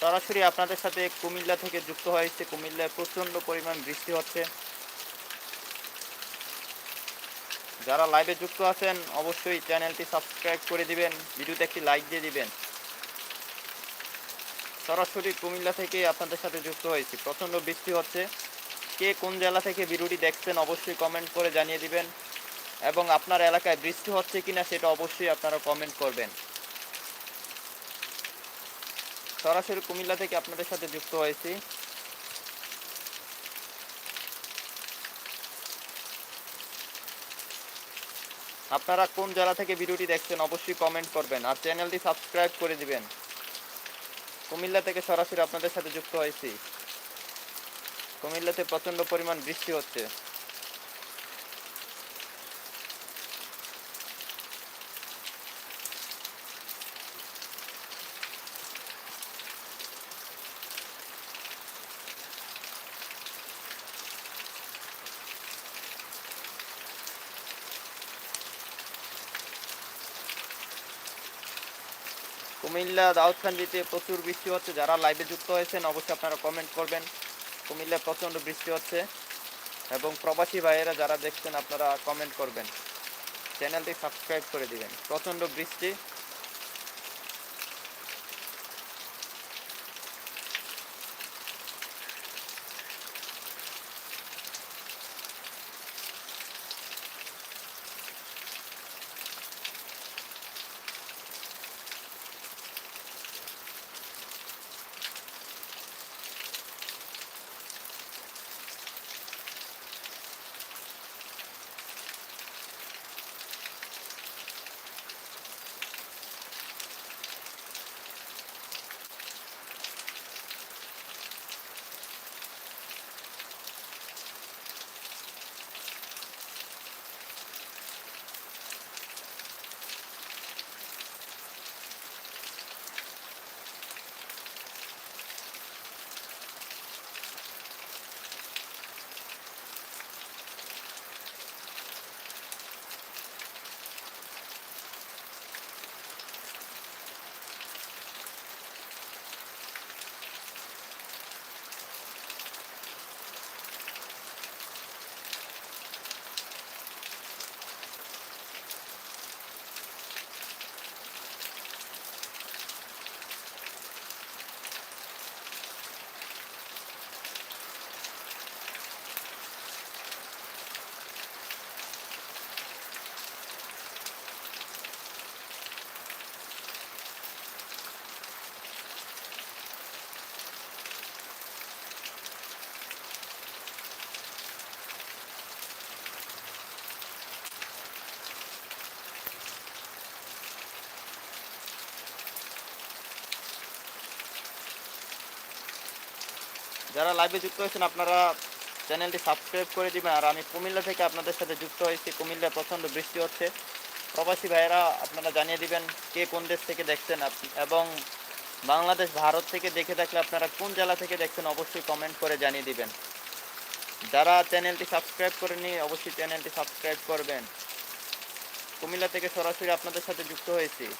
সরাসরি আপনাদের সাথে কুমিল্লা থেকে যুক্ত হয়ে হয়েছে কুমিল্লায় প্রচণ্ড পরিমাণ বৃষ্টি হচ্ছে। যারা লাইভে যুক্ত আছেন, অবশ্যই চ্যানেলটি সাবস্ক্রাইব করে দিবেন, ভিডিওতে একটি লাইক দিয়ে দিবেন। সরাসরি কুমিল্লা থেকে আপনাদের সাথে যুক্ত হয়েছি। প্রচণ্ড বৃষ্টি হচ্ছে। কে কোন জেলা থেকে ভিডিওটি দেখছেন, অবশ্যই কমেন্ট করে জানিয়ে দিবেন। এবং আপনার এলাকায় বৃষ্টি হচ্ছে কিনা, সেটা অবশ্যই আপনারা কমেন্ট করবেন। সরাসরি কুমিল্লা থেকে আপনাদের সাথে যুক্ত হয়েছি। আপনারা কোন জেলা থেকে ভিডিওটি দেখছেন অবশ্যই কমেন্ট করবেন আর চ্যানেলটি সাবস্ক্রাইব করে দিবেন। কুমিল্লা থেকে সরাসরি আপনাদের সাথে যুক্ত হয়েছি। কুমিল্লাতে প্রচণ্ড পরিমাণ বৃষ্টি হচ্ছে। কুমিল্লা দাউদকান্দিতে প্রচুর বৃষ্টি হচ্ছে। যারা লাইভে যুক্ত হয়েছেন, অবশ্যই আপনারা কমেন্ট করবেন। কুমিল্লা প্রচণ্ড বৃষ্টি হচ্ছে এবং প্রবাসী ভাইয়েরা যারা দেখছেন, আপনারা কমেন্ট করবেন। চ্যানেলটি সাবস্ক্রাইব করে দিবেন। প্রচণ্ড বৃষ্টি। যারা লাইভে যুক্ত হয়েছেন, আপনারা চ্যানেলটি সাবস্ক্রাইব করে দিবেন। আর আমি কুমিল্লা থেকে আপনাদের সাথে যুক্ত হয়েছি। কুমিল্লায় প্রচণ্ড বৃষ্টি হচ্ছে। প্রবাসী ভাইয়েরা, আপনারা জানিয়ে দিবেন কে কোন দেশ থেকে দেখছেন আপ- এবং বাংলাদেশ, ভারত থেকে দেখে থাকলে আপনারা কোন জেলা থেকে দেখছেন, অবশ্যই কমেন্ট করে জানিয়ে দিবেন। যারা চ্যানেলটি সাবস্ক্রাইব করেনি অবশ্যই চ্যানেলটি সাবস্ক্রাইব করবেন। কুমিল্লা থেকে সরাসরি আপনাদের সাথে যুক্ত হয়েছি।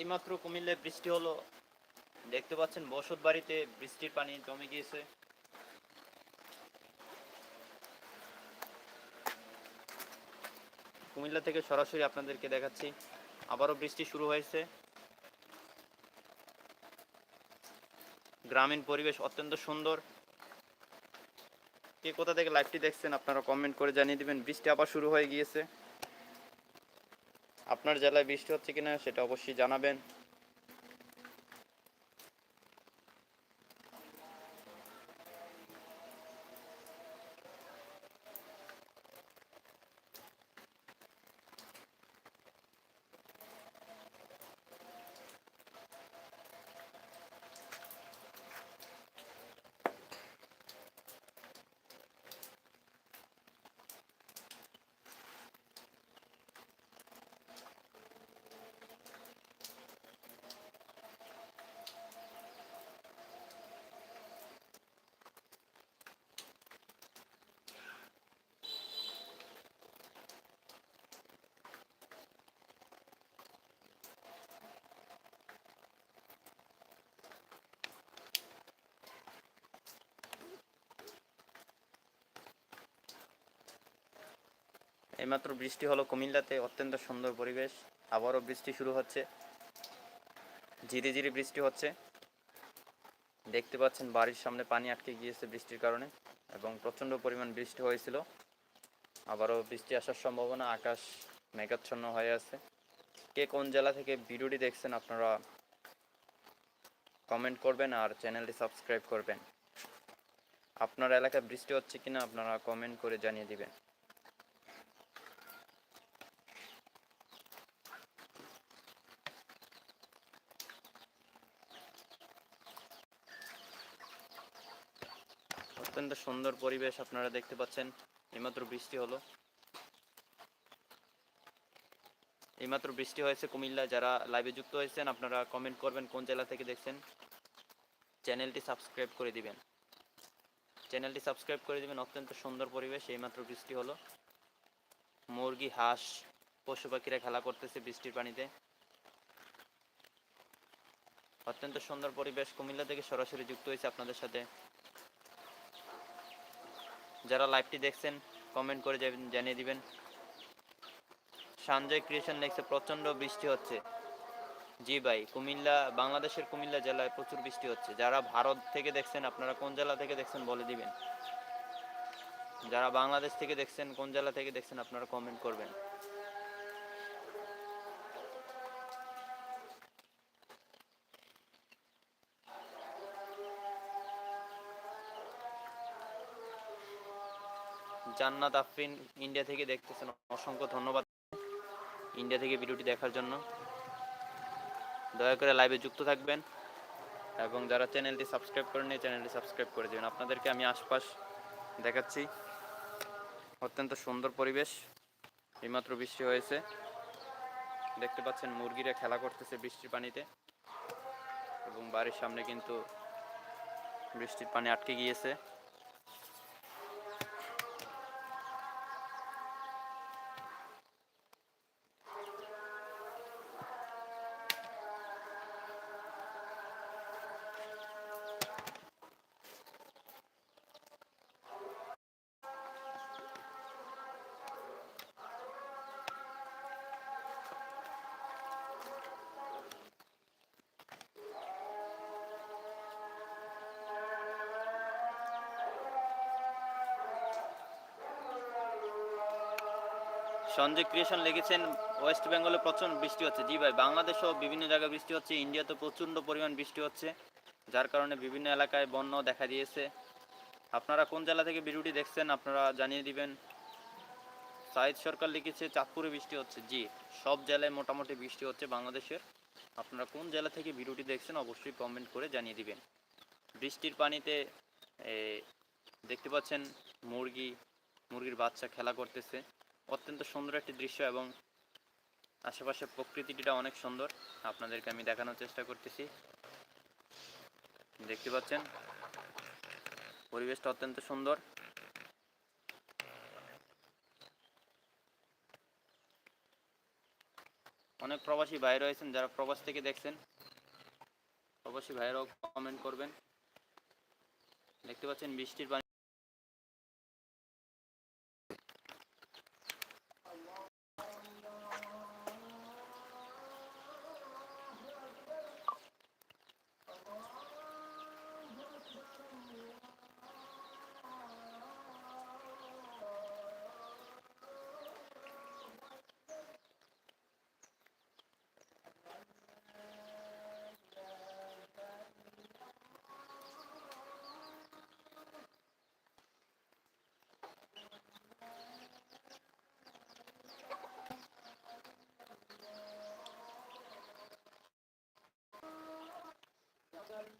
এইমাত্র কুমিল্লায় বৃষ্টি হলো। দেখতে পাচ্ছেন বসত বাড়িতে বৃষ্টির পানি জমে গিয়েছে। কুমিল্লা থেকে সরাসরি আপনাদেরকে দেখাচ্ছি। আবারও বৃষ্টি শুরু হয়েছে। গ্রামীণ পরিবেশ অত্যন্ত সুন্দর। কে কোথা থেকে লাইভটি দেখছেন আপনারা কমেন্ট করে জানিয়ে দেবেন। বৃষ্টি আবার শুরু হয়ে গিয়েছে। আপনার জেলায় বৃষ্টি হচ্ছে কিনা সেটা অবশ্যই জানাবেন। এইমাত্র বৃষ্টি হলো কুমিল্লাতে, অত্যন্ত সুন্দর পরিবেশ। আবারও বৃষ্টি শুরু হচ্ছে। ধীরে ধীরে বৃষ্টি হচ্ছে। দেখতে পাচ্ছেন বাড়ির সামনে পানি আটকে গিয়েছে বৃষ্টির কারণে এবং প্রচণ্ড পরিমাণ বৃষ্টি হয়েছিল। আবারও বৃষ্টি আসার সম্ভাবনা, আকাশ মেঘাচ্ছন্ন হয়ে আছে। কে কোন জেলা থেকে ভিডিওটি দেখছেন আপনারা কমেন্ট করবেন আর চ্যানেলটি সাবস্ক্রাইব করবেন। আপনার এলাকায় বৃষ্টি হচ্ছে কিনা আপনারা কমেন্ট করে জানিয়ে দিবেন অত্যন্ত সুন্দর পরিবেশ আপনারা দেখতে পাচ্ছেন। এইমাত্র বৃষ্টি হলো। এইমাত্র বৃষ্টি হয়েছে কুমিল্লা। যারা লাইভে যুক্ত হয়েছেন, আপনারা কমেন্ট করবেন কোন জেলা থেকে দেখছেন। চ্যানেলটি সাবস্ক্রাইব করে দিবেন। চ্যানেলটি সাবস্ক্রাইব করে দিবেন। অত্যন্ত সুন্দর পরিবেশ। এইমাত্র বৃষ্টি হলো। মুরগি, হাঁস, পশু পাখিরা খেলা করতেছে বৃষ্টির পানিতে। অত্যন্ত সুন্দর পরিবেশ। কুমিল্লা থেকে সরাসরি যুক্ত হয়েছে আপনাদের সাথে। যারা লাইভটি দেখছেন কমেন্ট করে জানিয়ে দিবেন। সঞ্জয় ক্রিয়েশন লেখছে প্রচণ্ড বৃষ্টি হচ্ছে। জি ভাই, কুমিল্লা, বাংলাদেশের কুমিল্লা জেলায় প্রচুর বৃষ্টি হচ্ছে। যারা ভারত থেকে দেখছেন, আপনারা কোন জেলা থেকে দেখছেন, বলে দিবেন। যারা বাংলাদেশ থেকে দেখছেন, কোন জেলা থেকে দেখছেন, আপনারা কমেন্ট করবেন। জান্নাত আফরিন ইন্ডিয়া থেকে দেখতেছেন। অসংখ্য ধন্যবাদ ইন্ডিয়া থেকে ভিডিওটি দেখার জন্য। দয়া করে লাইভে যুক্ত থাকবেন এবং যারা চ্যানেলটি সাবস্ক্রাইব করেন এই চ্যানেলটি সাবস্ক্রাইব করে দেবেন। আপনাদেরকে আমি আশপাশ দেখাচ্ছি। অত্যন্ত সুন্দর পরিবেশ। এইমাত্র বৃষ্টি হয়েছে। দেখতে পাচ্ছেন মুরগিরা খেলা করতেছে বৃষ্টির পানিতে। এবং বাড়ির সামনে কিন্তু বৃষ্টির পানি আটকে গিয়েছে। সঞ্জয় ক্রিয়েশন লিখেছেন ওয়েস্ট বেঙ্গলে প্রচণ্ড বৃষ্টি হচ্ছে। জি ভাই, বাংলাদেশেও বিভিন্ন জায়গায় বৃষ্টি হচ্ছে, ইন্ডিয়াতে প্রচণ্ড পরিমাণ বৃষ্টি হচ্ছে, যার কারণে বিভিন্ন এলাকায় বন্যাও দেখা দিয়েছে। আপনারা কোন জেলা থেকে ভিডিওটি দেখছেন আপনারা জানিয়ে দিবেন। সাইদ সরকার লিখেছে, চাঁদপুরে বৃষ্টি হচ্ছে। জি, সব জেলায় মোটামুটি বৃষ্টি হচ্ছে বাংলাদেশের। আপনারা কোন জেলা থেকে ভিডিওটি দেখছেন অবশ্যই কমেন্ট করে জানিয়ে দিবেন। বৃষ্টির পানিতে দেখতে পাচ্ছেন মুরগি, মুরগির বাচ্চা খেলা করতেছে। অত্যন্ত সুন্দর একটি দৃশ্য এবং আশেপাশে প্রকৃতিটা অনেক সুন্দর। আপনাদেরকে আমি দেখানোর চেষ্টা করতেছি। দেখতে পাচ্ছেন? পরিবেশটা অত্যন্ত সুন্দর। অনেক প্রবাসী ভাই রয়েছেন, যারা প্রবাস থেকে দেখছেন, প্রবাসী ভাইরাও কমেন্ট করবেন। দেখতে পাচ্ছেন বৃষ্টির পানি 감사합니다.